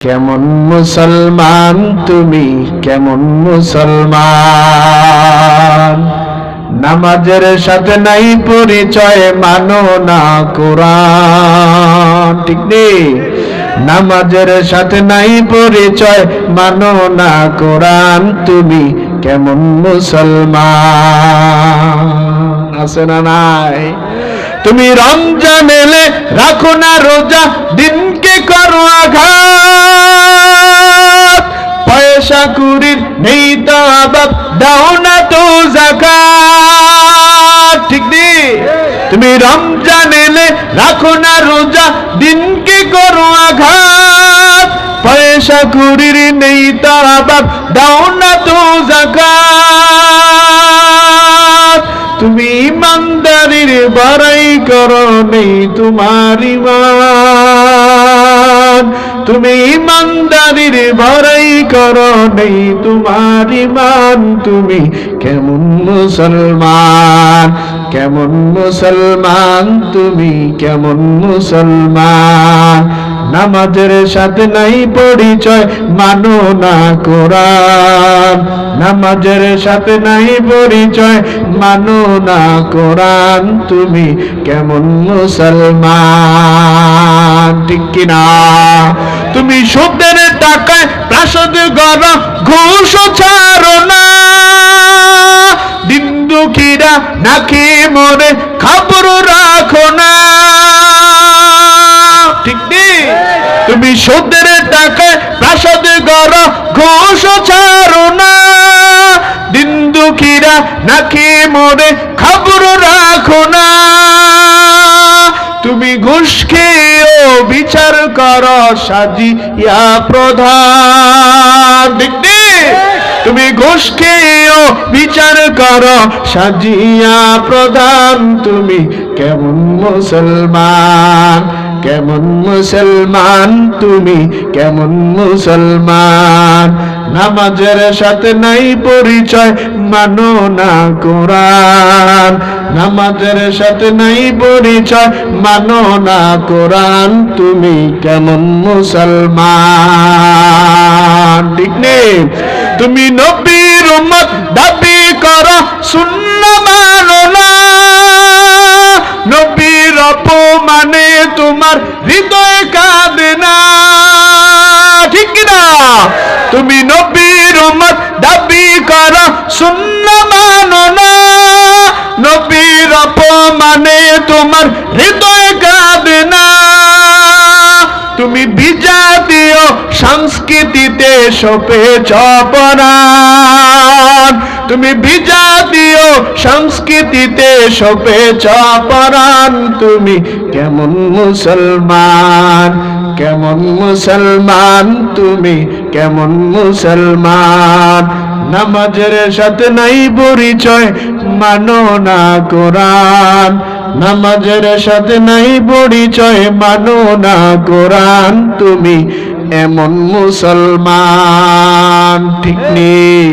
কেমন মুসলমান তুমি? কেমন মুসলমান? নামাজের সাথে নাই পরিচয়, মানো না কোরআন। ঠিক নেই নামাজের সাথে নাই পরিচয়, মানো না কোরআন। তুমি কেমন মুসলমান? আছে না নাই? তুমি রমজান এলে রাখো না রোজা আবাব দাও না তো জাকাত ঠিক নেই তুমি রমজান এলে রাখো না রোজা, দিনকে করো আঘাত। পয়সা কুড়ির নেই তো আবাব দাও না তো জাকাত তুমি ইমানদারির বাড়াই করো, নেই তোমার ইমান। তুমি ইমানদারির বাড়াই করো, নেই তোমার ইমান। তুমি কেমন মুসলমান কেমন মুসলমান? তুমি কেমন মুসলমান? নামাজের সাথে নাই পরিচয়, মানো না কোরআন। নামাজের সাথে নাই পরিচয়, মানো না কোরআন। তুমি কেমন মুসলমান, ঠিক কিনা? তুমি সুদের টাকায় প্রাসাদ গর ঘুষ ছাড়ো না। দিন দুঃখীরা নাকি মরে, খবর রাখো না। ঠিক নেই তুমি সুদের টাকায় প্রাসাদ গর ঘুষ ছাড়ো না। দিন দুঃখীরা নাকি মরে, খবর রাখো সাজিয়া প্রধান। ঠিক তুমি ঘুষ খেয়েও বিচার কর সাজিয়া প্রধান তুমি কেমন মুসলমান? কেমন মুসলমান তুমি? কেমন মুসলমান? নামাজের সাথে নাই পরিচয়, মানো না কোরআন। নামাজের সাথে নাই পরিচয়, মানো না কোরআন। তুমি কেমন মুসলমান? ঠিক নেই তুমি নবীর উম্মত, দাবি করো শূন্য মানো না। নবীর অপমানে তোমার হৃদয় কাঁদে না। ঠিক কিনা? তুমি নবীর উম্মত, দাবি করো শূন্য মানো না। নবীর অপমানে তোমার হৃদয় সংস্কৃতিতে সপে চপরান তুমি বিজাতীয় সংস্কৃতিতে সপে চপরান তুমি কেমন মুসলমান কেমন মুসলমান। তুমি কেমন মুসলমান। নামাজের সাথে নাই পরিচয়, মানো না কোরআন। নামাজের সাথে নাই পরিচয়, মানো না কোরআন। তুমি এমন মুসলমান ঠিক নেই।